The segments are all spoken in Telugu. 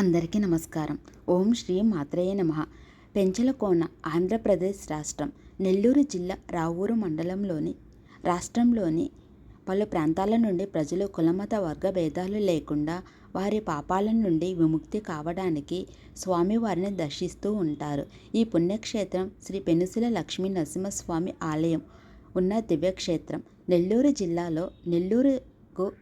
అందరికీ నమస్కారం. ఓం శ్రీ మాత్రేయ నమ. పెంచలకోన ఆంధ్రప్రదేశ్ రాష్ట్రం నెల్లూరు జిల్లా రావూరు మండలంలోని రాష్ట్రంలోని పలు ప్రాంతాల నుండి ప్రజలు కులమత వర్గ భేదాలు లేకుండా వారి పాపాల నుండి విముక్తి కావడానికి స్వామివారిని దర్శిస్తూ ఉంటారు. ఈ పుణ్యక్షేత్రం శ్రీ పెనుసుల లక్ష్మీ నరసింహస్వామి ఆలయం ఉన్న దివ్యక్షేత్రం. నెల్లూరు జిల్లాలో నెల్లూరుకు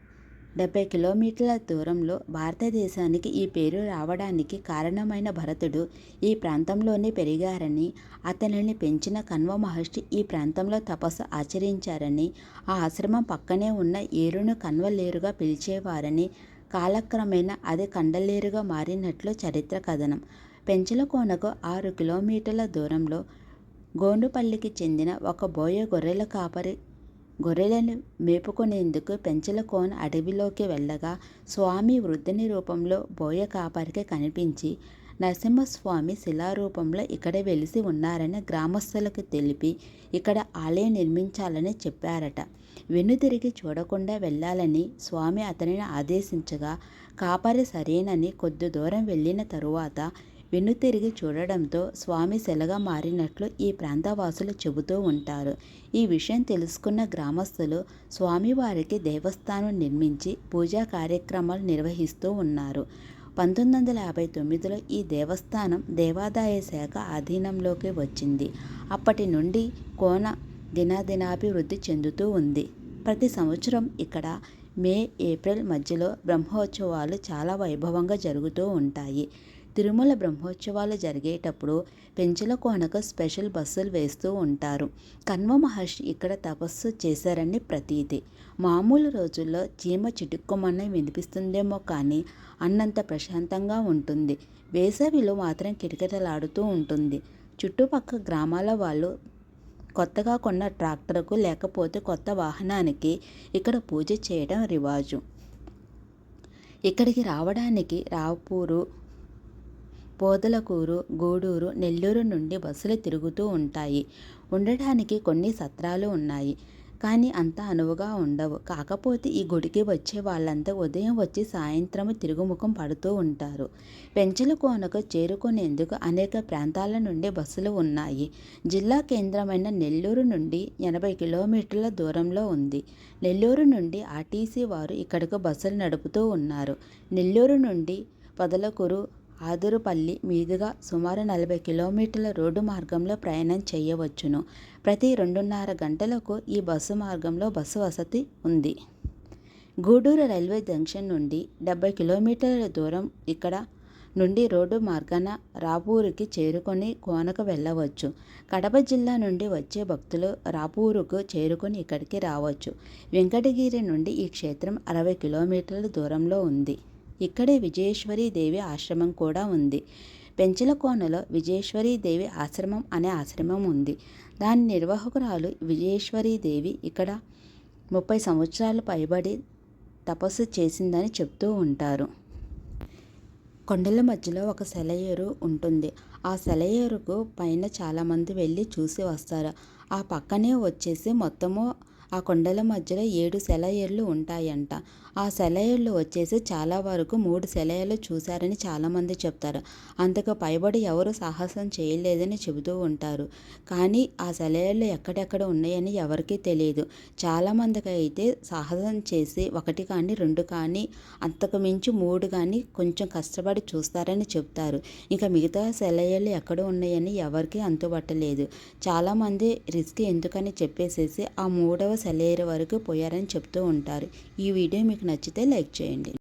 డెబ్బై కిలోమీటర్ల దూరంలో భారతదేశానికి ఈ పేరు రావడానికి కారణమైన భరతుడు ఈ ప్రాంతంలోనే పెరిగారని అతనిని పెంచిన కన్వ మహర్షి ఈ ప్రాంతంలో తపస్సు ఆచరించారని ఆ ఆశ్రమం పక్కనే ఉన్న ఏరును కన్వలేరుగా పిలిచేవారని కాలక్రమేణా అది కండలేరుగా మారినట్లు చరిత్ర కథనం. పెంచలకోనకు ఆరు కిలోమీటర్ల దూరంలో గోండుపల్లికి చెందిన ఒక బోయ గొర్రెల కాపరి గొర్రెలను మేపుకునేందుకు పెంచల కోన అడవిలోకి వెళ్ళగా స్వామి వృద్ధుని రూపంలో బోయ కాపరికి కనిపించి నరసింహస్వామి శిలారూపంలో ఇక్కడ వెలిసి ఉన్నారని గ్రామస్తులకు తెలిపి ఇక్కడ ఆలయం నిర్మించాలని చెప్పారట. వెనుతిరిగి చూడకుండా వెళ్ళాలని స్వామి అతనిని ఆదేశించగా కాపరి సరేనని కొద్ది దూరం వెళ్ళిన తరువాత వెనుతిరిగి చూడడంతో స్వామి శిలగా మారినట్లు ఈ ప్రాంతవాసులు చెబుతూ ఉంటారు. ఈ విషయం తెలుసుకున్న గ్రామస్తులు స్వామివారికి దేవస్థానం నిర్మించి పూజా కార్యక్రమాలు నిర్వహిస్తూ ఉన్నారు. పంతొమ్మిది వందల యాభై తొమ్మిదిలో ఈ దేవస్థానం దేవాదాయ శాఖ ఆధీనంలోకి వచ్చింది. అప్పటి నుండి కోన దినాదినాభివృద్ధి చెందుతూ ఉంది. ప్రతి సంవత్సరం ఇక్కడ మే ఏప్రిల్ మధ్యలో బ్రహ్మోత్సవాలు చాలా వైభవంగా జరుగుతూ ఉంటాయి. తిరుమల బ్రహ్మోత్సవాలు జరిగేటప్పుడు పెంచలకోనకు స్పెషల్ బస్సులు వేస్తూ ఉంటారు. కన్వ మహర్షి ఇక్కడ తపస్సు చేశారని ప్రతీతి. మామూలు రోజుల్లో చీమ చిటుక్కుమన్న వినిపిస్తుందేమో కానీ అన్నంత ప్రశాంతంగా ఉంటుంది. వేసవిలో మాత్రం కిటకిటలాడుతూ ఉంటుంది. చుట్టుపక్కల గ్రామాల వాళ్ళు కొత్తగా కొన్న ట్రాక్టర్కు లేకపోతే కొత్త వాహనానికి ఇక్కడ పూజ చేయడం రివాజు. ఇక్కడికి రావడానికి రావుపూరు పోదలకూరు గూడూరు నెల్లూరు నుండి బస్సులు తిరుగుతూ ఉంటాయి. ఉండడానికి కొన్ని సత్రాలు ఉన్నాయి. కానీ అంత అనువుగా ఉండవు. కాకపోతే ఈ గుడికి వచ్చే వాళ్ళంతా ఉదయం వచ్చి సాయంత్రం తిరుగుముఖం పడుతూ ఉంటారు. పెంచల కోనకు చేరుకునేందుకు అనేక ప్రాంతాల నుండి బస్సులు ఉన్నాయి. జిల్లా కేంద్రమైన నెల్లూరు నుండి ఎనభై కిలోమీటర్ల దూరంలో ఉంది. నెల్లూరు నుండి ఆర్టీసీ వారు ఇక్కడకు బస్సులు నడుపుతూ ఉన్నారు. నెల్లూరు నుండి పొదలకూరు ఆదురుపల్లి మీదుగా సుమారు నలభై కిలోమీటర్ల రోడ్డు మార్గంలో ప్రయాణం చేయవచ్చును. ప్రతి రెండున్నర గంటలకు ఈ బస్సు మార్గంలో బస్సు వసతి ఉంది. గూడూరు రైల్వే జంక్షన్ నుండి డెబ్బై కిలోమీటర్ల దూరం ఇక్కడ నుండి రోడ్డు మార్గాన రాపూరుకి చేరుకొని కోనకు వెళ్ళవచ్చు. కడప జిల్లా నుండి వచ్చే భక్తులు రాపూరుకు చేరుకొని ఇక్కడికి రావచ్చు. వెంకటగిరి నుండి ఈ క్షేత్రం అరవై కిలోమీటర్ల దూరంలో ఉంది. ఇక్కడే విజయేశ్వరీదేవి ఆశ్రమం కూడా ఉంది. పెంచలకోనలో విజయేశ్వరీదేవి ఆశ్రమం అనే ఆశ్రమం ఉంది. దాని నిర్వాహకురాలు విజయేశ్వరీదేవి ఇక్కడ ముప్పై సంవత్సరాలు పైబడి తపస్సు చేసిందని చెప్తూ ఉంటారు. కొండల మధ్యలో ఒక సెలయేరు ఉంటుంది. ఆ సెలయేరుకు పైన చాలామంది వెళ్ళి చూసి వస్తారు. ఆ పక్కనే వచ్చేసి మొత్తము ఆ కొండల మధ్యలో ఏడు సెలయేళ్ళు ఉంటాయంట. ఆ సెలయేళ్ళు వచ్చేసి చాలా వరకు మూడు సెలయేళ్ళు చూశారని చాలామంది చెప్తారు. అంతకు పైబడి ఎవరు సాహసం చేయలేదని చెబుతూ ఉంటారు. కానీ ఆ సెలయేళ్ళు ఎక్కడెక్కడ ఉన్నాయని ఎవరికీ తెలియదు చాలామందికి అయితే సాహసం చేసి ఒకటి కానీ రెండు కానీ అంతకు మించి మూడు కానీ కొంచెం కష్టపడి చూస్తారని చెప్తారు. ఇంకా మిగతా సెలయేళ్ళు ఎక్కడ ఉన్నాయని ఎవరికీ అంతుబట్టలేదు. చాలామంది రిస్క్ ఎందుకని చెప్పేసేసి ఆ మూడవ సెలయేరు వరకు పోయారని చెప్తూ ఉంటారు. ఈ వీడియో మీకు నచ్చితే లైక్ చేయండి.